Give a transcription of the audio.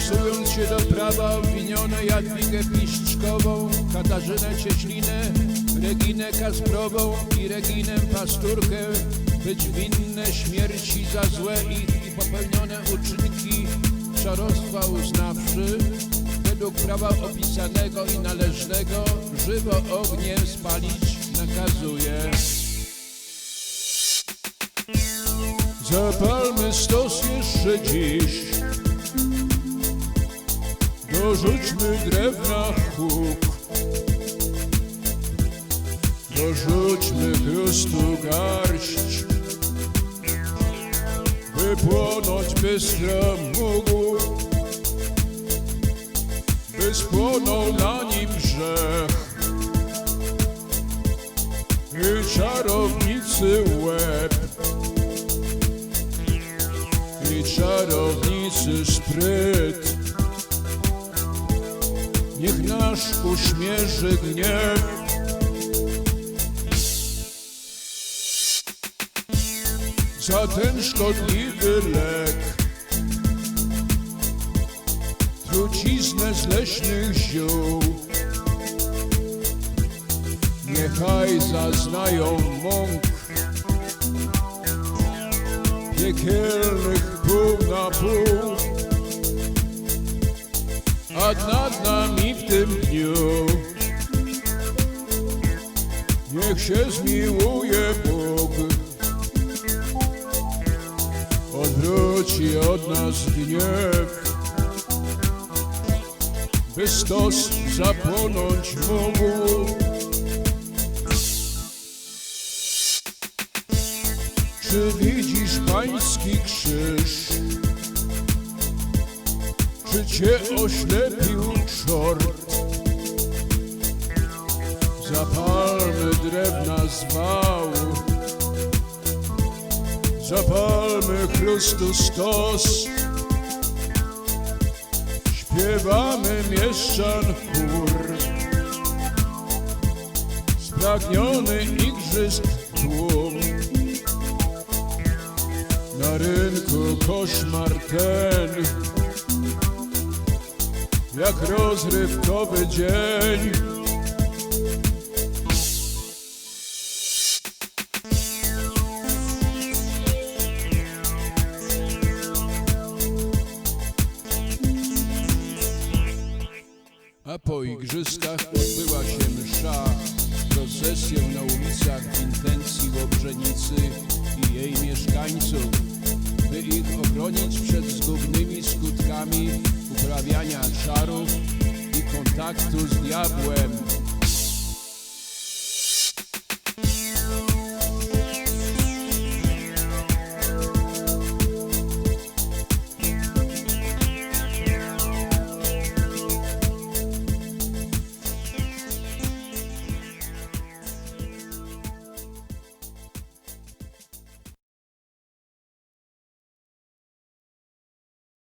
Stosując się do prawa obwiniono Jadwigę Piszczkową, Katarzynę Cieślinę, Reginę Kasprową i Reginę Pasturkę być winne śmierci za złe ich i popełnione uczynki. Czarostwa uznawszy, według prawa opisanego i należnego żywo ogniem spalić nakazuje. Zapalmy stos jeszcze dziś. Dorzućmy drewna huk Dorzućmy chrustu garść By płonąć bystro mógł By spłonął na nim grzech. I czarownicy łeb I czarownicy spryt Niech nasz uśmierzy gniew Za ten szkodliwy lek. Truciznę z leśnych ziół. Niechaj zaznają mąk Piekielnych pół na pół. A nad nami w tym dniu niech się zmiłuje Bóg. Odwróci od nas gniew, by stos zapłonąć mógł. Czy widzisz pański krzyż? Czy cię oślepił czort? Zapalmy drewna zwał Zapalmy Chrystus stos Śpiewamy mieszczan chór. Spragniony igrzysk tłum. Na rynku koszmar ten. Jak rozrywkowy dzień. A po igrzyskach odbyła się msza, procesją na ulicach intencji Łobrzenicy i jej mieszkańców, by ich ochronić przed zgubnymi skutkami uprawiania czarów i kontaktu z diabłem.